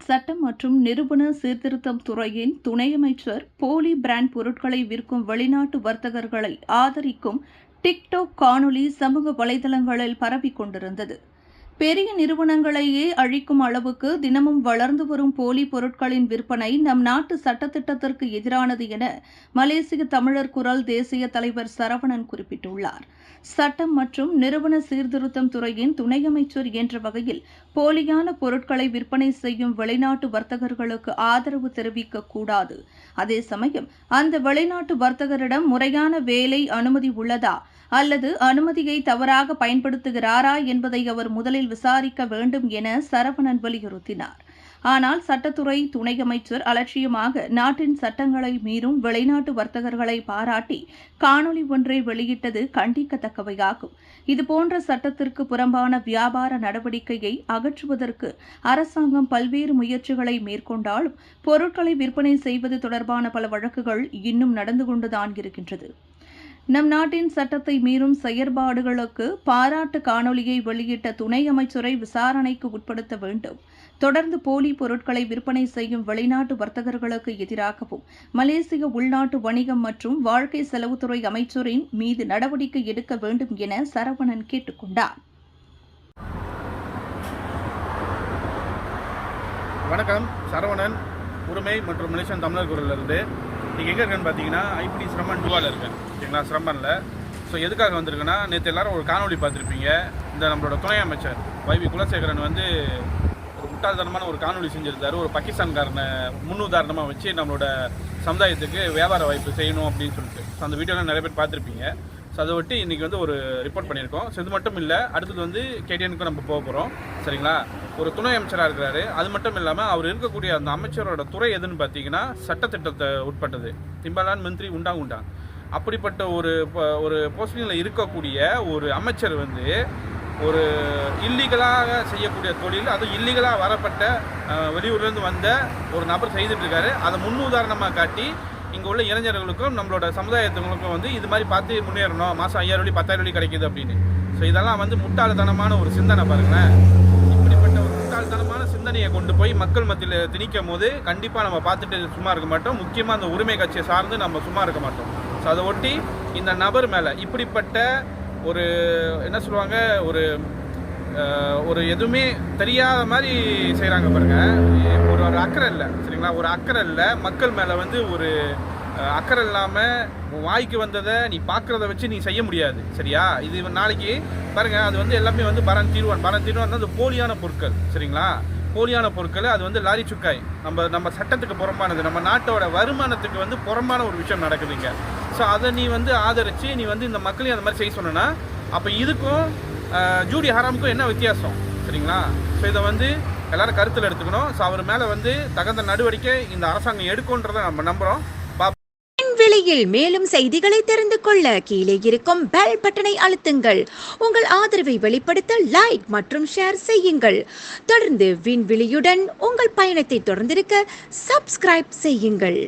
சட்டம் மற்றும் நிறுவன சீர்திருத்தம் துறையின் துணை அமைச்சர் போலி பிராண்ட் பொருட்களை விற்கும் வெளிநாட்டு வர்த்தகர்களை ஆதரிக்கும் டிக்டாக் காணொளி சமூக வலைதளங்களில் பரவிக் கொண்டிருந்தது. பெரிய நிறுவனங்களையே அழிக்கும் அளவுக்கு தினமும் வளர்ந்து வரும் போலி பொருட்களின் விற்பனை நம் நாட்டு சட்டத்திட்டத்திற்கு எதிரானது என மலேசிய தமிழர் குரல் தேசிய தலைவர் சரவணன் குறிப்பிட்டுள்ளார். சட்டம் மற்றும் நிறுவன சீர்திருத்தம் துறையின் துணை அமைச்சர் என்ற வகையில் போலியான பொருட்களை விற்பனை செய்யும் வெளிநாட்டு வர்த்தகர்களுக்கு ஆதரவு தெரிவிக்க கூடாது. அதே சமயம் அந்த வெளிநாட்டு வர்த்தகரிடம் முறையான வேலை அனுமதி உள்ளதா அல்லது அனுமதியை தவறாக பயன்படுத்துகிறாரா என்பதை அவர் முதலில் விசாரிக்க வேண்டும் என சரவணன் வலியுறுத்தினார். ஆனால் சட்டத்துறை துணை அமைச்சர் அலட்சியமாக நாட்டின் சட்டங்களை மீறும் வெளிநாட்டு வர்த்தகர்களை பாராட்டி காணொலி ஒன்றை வெளியிட்டது கண்டிக்கத்தக்கவையாகும். இதுபோன்ற சட்டத்திற்கு புறம்பான வியாபார நடவடிக்கையை அகற்றுவதற்கு அரசாங்கம் பல்வேறு முயற்சிகளை மேற்கொண்டாலும் பொருட்களை விற்பனை செய்வது தொடர்பான பல வழக்குகள் இன்னும் நடந்து கொண்டுதான் இருக்கின்றது. நம் நாட்டின் சட்டத்தை மீறும் செயற்பாடுகளுக்கு பாராட்டு காணொலியை வெளியிட்ட துணை அமைச்சரை விசாரணைக்கு உட்படுத்த வேண்டும். தொடர்ந்து போலி பொருட்களை விற்பனை செய்யும் வெளிநாட்டு வர்த்தகர்களுக்கு எதிராகவும் மலேசிய உள்நாட்டு வணிகம் மற்றும் வாழ்க்கை செலவுத்துறை அமைச்சரின் மீது நடவடிக்கை எடுக்க வேண்டும் என சரவணன் கேட்டுக்கொண்டார் வணக்கம். சரவணன் உரிமை மற்றும் மலேசியன் தமிழர் குரலிருந்து நீங்கள் எங்கே இருக்கேன்னு பார்த்தீங்கன்னா ஐபிடி சிரமன் டூவாவில் இருக்கேன். ஓகேங்களா? சிரமனில். ஸோ எதுக்காக வந்திருக்குன்னா நேற்று எல்லாரும் ஒரு காணொலி பார்த்துருப்பீங்க. இந்த நம்மளோட துணை அமைச்சர் வைவி குலசேகரன் வந்து ஒரு முட்டாள்தனமான ஒரு காணொலி செஞ்சுருந்தார். ஒரு பாகிஸ்தான்காரனை முன்னுதாரணமாக வச்சு நம்மளோட சமுதாயத்துக்கு வியாபார வாய்ப்பு செய்யணும் அப்படின்னு சொல்லிட்டு. ஸோ அந்த வீடியோலாம் நிறைய பேர் பார்த்துருப்பீங்க. ஸோ அதை ஒட்டி இன்றைக்கி வந்து ஒரு ரிப்போர்ட் பண்ணியிருக்கோம். ஸோ இது மட்டும் இல்லை அடுத்தது வந்து கேடிஎனுக்கும் நம்ம போக போகிறோம் சரிங்களா? ஒரு துணை அமைச்சராக இருக்கிறாரு. அது மட்டும் இல்லாமல் அவர் இருக்கக்கூடிய அந்த அமைச்சரோட துறை எதுன்னு பார்த்தீங்கன்னா சட்டத்திட்டத்தை உட்பட்டது. திம்பாலான் மந்திரி உண்டா உண்டா. அப்படிப்பட்ட ஒரு ஒரு போஸ்டிங்கில் இருக்கக்கூடிய ஒரு அமைச்சர் வந்து ஒரு இல்லீகலாக செய்யக்கூடிய தொழில் அது இல்லீகலாக வரப்பட்ட வெளியூர்லேருந்து வந்த ஒரு நபர் செய்துட்டு இருக்காரு. அதை முன்னுதாரணமாக காட்டி இங்கே உள்ள இளைஞர்களுக்கும் நம்மளோட சமுதாயத்துங்களுக்கும் வந்து இது மாதிரி பார்த்து முன்னேறணும். மாதம் ஐயாயிரம் வழி பத்தாயிரம் வழி கிடைக்குது அப்படின்னு. ஸோ இதெல்லாம் வந்து முட்டாள்தனமான ஒரு சிந்தனை பாருங்களேன். இப்படிப்பட்ட ஒரு முட்டாள்தனமான சிந்தனையை கொண்டு போய் மக்கள் மத்தியில் திணிக்கும் போது கண்டிப்பாக நம்ம பார்த்துட்டு சும்மா இருக்க மாட்டோம். முக்கியமாக அந்த உரிமை கட்சியை சார்ந்து நம்ம சும்மா இருக்க மாட்டோம். ஸோ அதை ஒட்டி இந்த நபர் மேலே இப்படிப்பட்ட ஒரு என்ன சொல்லுவாங்க ஒரு ஒரு எதுவுமே தெரியாத மாதிரி செய்கிறாங்க பாருங்கள் ஒரு ஒரு அக்கறை இல்லை. சரிங்களா? ஒரு அக்கறை இல்லை. மக்கள் மேலே வந்து ஒரு அக்கறை இல்லாமல் வாய்க்கு வந்ததை நீ பார்க்குறத வச்சு நீ செய்ய முடியாது. சரியா? இது நாளைக்கு பாருங்கள் அது வந்து எல்லாமே வந்து பரன் தீர்வான். பரன் தீர்வான் அது போலியான பொருட்கள். சரிங்களா? போலியான பொருட்கள். அது வந்து லாரி சுக்காய். நம்ம நம்ம சட்டத்துக்கு புறம்பானது. நம்ம நாட்டோட வருமானத்துக்கு வந்து புறம்பான ஒரு விஷயம் நடக்குதுங்க ஸோ அதை நீ வந்து ஆதரித்து நீ வந்து இந்த மக்களையும் அந்த மாதிரி செய்ய சொன்னா அப்போ இதுக்கும் ஜூடி ஹராமுக்கும் என்ன வித்தியாசம்? சரிங்களா? ஸோ இதை வந்து எல்லாரும் கருத்தில் எடுத்துக்கணும். ஸோ அவர் மேலே வந்து தகுந்த நடவடிக்கை இந்த அரசாங்கம் எடுக்கும்ன்றதை நம்ம நம்புகிறோம் பா விலையில் மேலும் செய்திகளை தெரிந்து கொள்ள கீழே இருக்கும் பெல் பட்டனை அழுத்துங்கள். உங்கள் ஆதரவை வெளிப்படுத்த லைக் மற்றும் ஷேர் செய்யுங்கள். தொடர்ந்து விண்வெளியுடன் உங்கள் பயணத்தை தொடர்ந்திருக்க சப்ஸ்கிரைப் செய்யுங்கள்.